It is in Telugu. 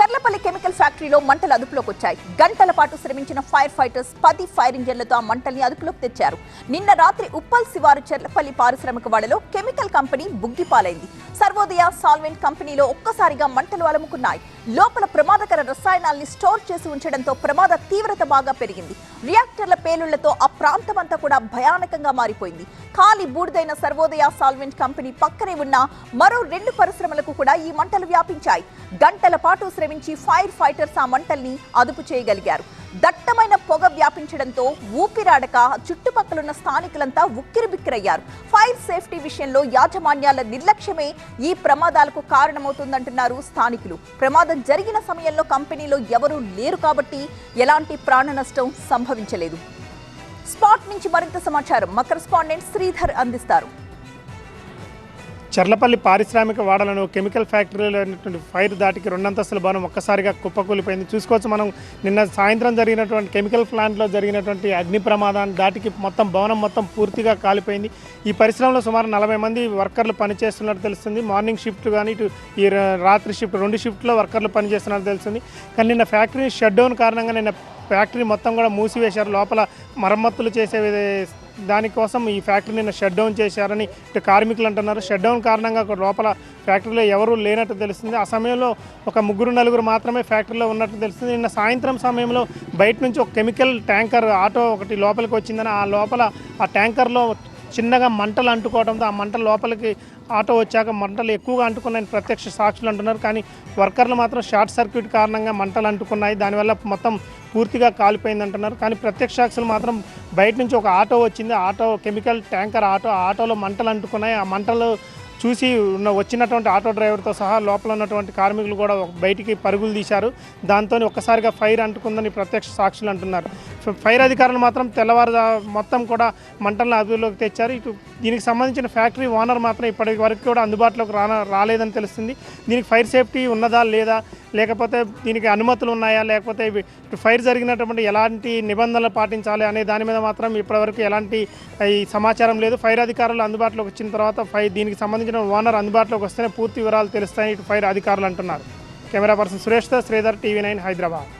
చర్లపల్లి కెమికల్ ఫ్యాక్టరీలో మంటలు అదుపులోకి వచ్చాయి గంటల పాటు శ్రమించిన ఫైర్ ఫైటర్స్ పది ఫైర్ ఇంజన్లతో ఆ మంటల్ని అదుపులోకి తెచ్చారు. నిన్న రాత్రి ఉప్పల్ శివారు చర్లపల్లి పారిశ్రామిక వాడలో కెమికల్ కంపెనీ బుగ్గిపాలైంది. సర్వోదయ సాల్వెంట్ కంపెనీలో ఒక్కసారిగా మంటలు అలముకున్నాయి. లోపల ప్రమాదకర రసాయనాల్ని స్టోర్ చేసి ఉంచడంతో ప్రమాద తీవ్రత బాగా పెరిగింది. రియాక్టర్ల పేలుళ్ళతో ఆ ప్రాంతం అంతా కూడా భయానకంగా మారిపోయింది. ఖాళీ బూడిదైన సర్వోదయ సాల్వెంట్ కంపెనీ పక్కనే ఉన్న మరో రెండు పరిశ్రమలకు కూడా ఈ మంటలు వ్యాపించాయి. గంటల పాటు శ్రమించి ఫైర్ ఫైటర్స్ ఆ మంటల్ని అదుపు చేయగలిగారు. దట్టమైన పొగ వ్యాపించడంతో ఊపిరాడక చుట్టుపక్కలున్న స్థానికులంతా ఉక్కిరిబిక్కిరయ్యారు. ఫైర్ సేఫ్టీ విషయంలో యాజమాన్యాల నిర్లక్ష్యమే ఈ ప్రమాదాలకు కారణమవుతుందంటున్నారు స్థానికులు. ప్రమాదం జరిగిన సమయంలో కంపెనీలో ఎవరూ లేరు కాబట్టి ఎలాంటి ప్రాణ నష్టం సంభవించలేదు. స్పాట్ నుంచి మరింత సమాచారం. మా కరెస్పాండెంట్ శ్రీధర్ అందిస్తారు. చర్లపల్లి పారిశ్రామిక వాడలను కెమికల్ ఫ్యాక్టరీలో అయినటువంటి ఫైర్ దాటికి రెండంతస్తుల భవనం ఒక్కసారిగా కుప్పకూలిపోయింది. చూసుకోవచ్చు మనం నిన్న సాయంత్రం జరిగినటువంటి కెమికల్ ప్లాంట్లో జరిగినటువంటి అగ్ని ప్రమాదాన్ని దాటికి మొత్తం భవనం మొత్తం పూర్తిగా కాలిపోయింది. ఈ పరిశ్రమలో సుమారు నలభై మంది వర్కర్లు పనిచేస్తున్నట్టు తెలుస్తుంది. మార్నింగ్ షిఫ్ట్ కానీ ఇటు ఈ రాత్రి షిఫ్ట్ రెండు షిఫ్ట్లో వర్కర్లు పనిచేస్తున్నట్టు తెలుస్తుంది. కానీ నిన్న ఫ్యాక్టరీ షట్ డౌన్ కారణంగా నిన్న ఫ్యాక్టరీ మొత్తం కూడా మూసివేశారు. లోపల మరమ్మతులు చేసే దానికోసం ఈ ఫ్యాక్టరీ నిన్న షట్ డౌన్ చేశారని ఇటు కార్మికులు అంటున్నారు. షట్ డౌన్ కారణంగా లోపల ఫ్యాక్టరీలో ఎవరూ లేనట్టు తెలుస్తుంది. ఆ సమయంలో ఒక ముగ్గురు నలుగురు మాత్రమే ఫ్యాక్టరీలో ఉన్నట్టు తెలుస్తుంది. నిన్న సాయంత్రం సమయంలో బయట నుంచి ఒక కెమికల్ ట్యాంకర్ ఆటో ఒకటి లోపలికి వచ్చిందని ఆ లోపల ఆ ట్యాంకర్లో చిన్నగా మంటలు అంటుకోవడంతో ఆ మంటలు లోపలికి ఆటో వచ్చాక మంటలు ఎక్కువగా అంటుకున్నాయని ప్రత్యక్ష సాక్షులు అంటున్నారు. కానీ వర్కర్లు మాత్రం షార్ట్ సర్క్యూట్ కారణంగా మంటలు అంటుకున్నాయి. దానివల్ల మొత్తం పూర్తిగా కాలిపోయింది అంటున్నారు కానీ ప్రత్యక్ష సాక్షులు మాత్రం బయట నుంచి ఒక ఆటో వచ్చింది. ఆటో కెమికల్ ట్యాంకర్ ఆటో ఆటోలో మంటలు అంటుకున్నాయి. ఆ మంటలు చూసి ఉన్న వచ్చినటువంటి ఆటో డ్రైవర్తో సహా లోపల ఉన్నటువంటి కార్మికులు కూడా బయటికి పరుగులు తీశారు. దాంతో ఒక్కసారిగా ఫైర్ అంటుకుందని ప్రత్యక్ష సాక్షులు అంటున్నారు. ఫైర్ అధికారులు మాత్రం తెల్లవారు మొత్తం కూడా మంటలను అదుపులోకి తెచ్చారు. ఇటు దీనికి సంబంధించిన ఫ్యాక్టరీ ఓనర్ మాత్రం ఇప్పటి వరకు కూడా అందుబాటులోకి రా రాలేదని తెలుస్తుంది. దీనికి ఫైర్ సేఫ్టీ ఉన్నదా లేదా లేకపోతే దీనికి అనుమతులు ఉన్నాయా లేకపోతే ఇవి ఫైర్ జరిగినటువంటి ఎలాంటి నిబంధనలు పాటించాలి అనే దాని మీద మాత్రం ఇప్పటివరకు ఎలాంటి ఈ సమాచారం లేదు. ఫైర్ అధికారులు అందుబాటులోకి వచ్చిన తర్వాత ఫైర్ దీనికి సంబంధించిన ఓనర్ అందుబాటులోకి వస్తేనే పూర్తి వివరాలు తెలుస్తాయని ఇటు ఫైర్ అధికారులు అంటున్నారు. కెమెరా పర్సన్ సురేష్తో శ్రీధర్ టీవీ నైన్ హైదరాబాద్.